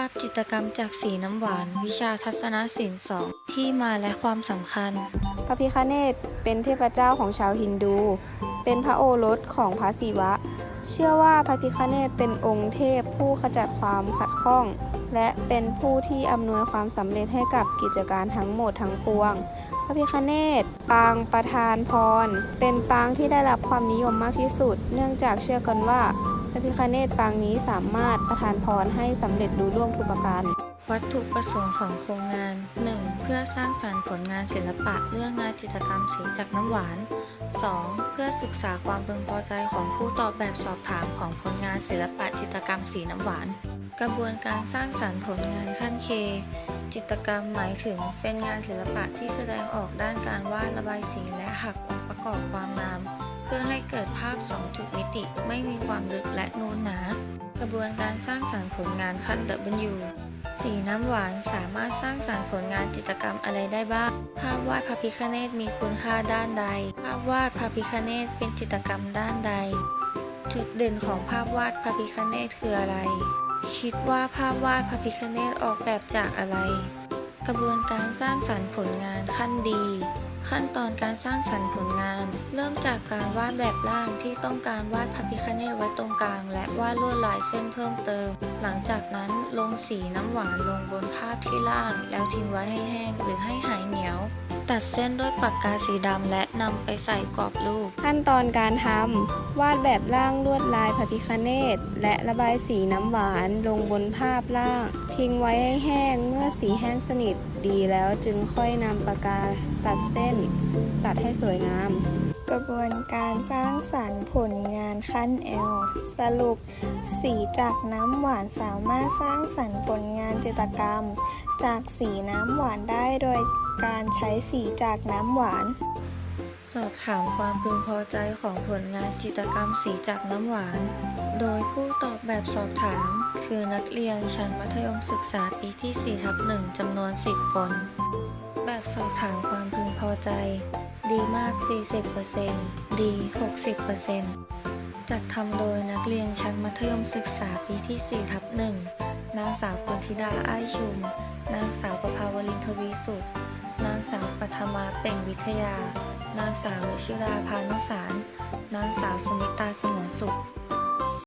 าพจิตรกรรมจากสีน้ำหวาน วิชาทัศนศิลป์สองที่มาและความสำคัญ พระพิฆเนศเป็นเทพเจ้าของชาวฮินดู เป็นพระโอรสของพระศิวะ เชื่อว่าพระพิฆเนศเป็นองค์เทพผู้ขจัดความขัดข้อง และเป็นผู้ที่อำนวยความสำเร็จให้กับกิจการทั้งหมดทั้งปวง พระพิฆเนศปางประธานพร เป็นปางที่ได้รับความนิยมมากที่สุด เนื่องจากเชื่อกันว่า ระพิฆเนศปางนี้สามารถประทานพรให้สำเร็จลุล่วงทุกประการ วัตถุประสงค์ของโครงงาน 1. เพื่อสร้างสรรค์ผลงานศิลปะเรื่องงานจิตรกรรมสีจากน้ำหวาน 2. เพื่อศึกษาความพึงพอใจของผู้ตอบแบบสอบถามของผลงานศิลปะจิตรกรรมสีน้ำหวาน กระบวนการสร้างสรรค์ผลงานขั้นเคจิตรกรรมหมายถึงเป็นงานศิลปะที่แสดงออกด้านการวาดระบายสีและหักองค์ประกอบความงาม เพื่อให้เกิดภาพ 2 จุดมิติไม่มีความลึกและโนูนหนา กระบวนการสร้างสรรค์ผลงานขั้น W สีน้ำหวานสามารถสร้างสรรค์ผลงานจิตรกรรมอะไรได้บ้าง ภาพวาดพระพิฆเนศมีคุณค่าด้านใด ภาพวาดพระพิฆเนศเป็นจิตรกรรมด้านใด จุดเด่นของภาพวาดพระพิฆเนศคืออะไร คิดว่าภาพวาดพระพิฆเนศออกแบบจากอะไร กระบวนการสร้างสรรค์ผลงานขั้นดี ขั้นตอนการสร้างสรรค์ผลงาน เริ่มจากการวาดแบบร่างที่ต้องการวาดพระพิฆเนศไว้ตรงกลาง และวาดลวดลายเส้นเพิ่มเติม หลังจากนั้นลงสีน้ำหวานลงบนภาพที่ล่าง แล้วทิ้งไว้ให้แห้งหรือให้หายเหนียว ตัดเส้นด้วยปากกาสีดำและนำไปใส่กรอบรูป ขั้นตอนการทำวาดแบบร่างลวดลายพระพิฆเนศและระบายสีน้ำหวานลงบนภาพร่าง ทิ้งไว้ให้แห้งเมื่อสีแห้งสนิทดีแล้วจึงค่อยนำปากกาตัดเส้นตัดให้สวยงาม กระบวนการสร้างสรรค์ผลงานขั้น L สรุป สีจากน้ำหวานสามารถสร้างสรรค์ผลงานจิตรกรรม จากสีน้ำหวานได้โดยการใช้สีจากน้ำหวาน สอบถามความพึงพอใจของผลงานจิตรกรรมสีจากน้ำหวาน โดยผู้ตอบแบบสอบถาม คือนักเรียนชั้นมัธยมศึกษาปีที่4ทับ1จำนวน 10 คน แบบสอบถามความพึงพอใจ ดีมาก 40%ดี 60%จัดทำโดยนักเรียนชั้นมัธยมศึกษาปีที่4ทับ1นางสาวปนธิดาอ้ายชุม นางสาวประภาวรินทวีสุข นางสาวปัทมาเป่งวิทยา นางสาววชิราพานุสาร นางสาวสุมิตาสมวนสุข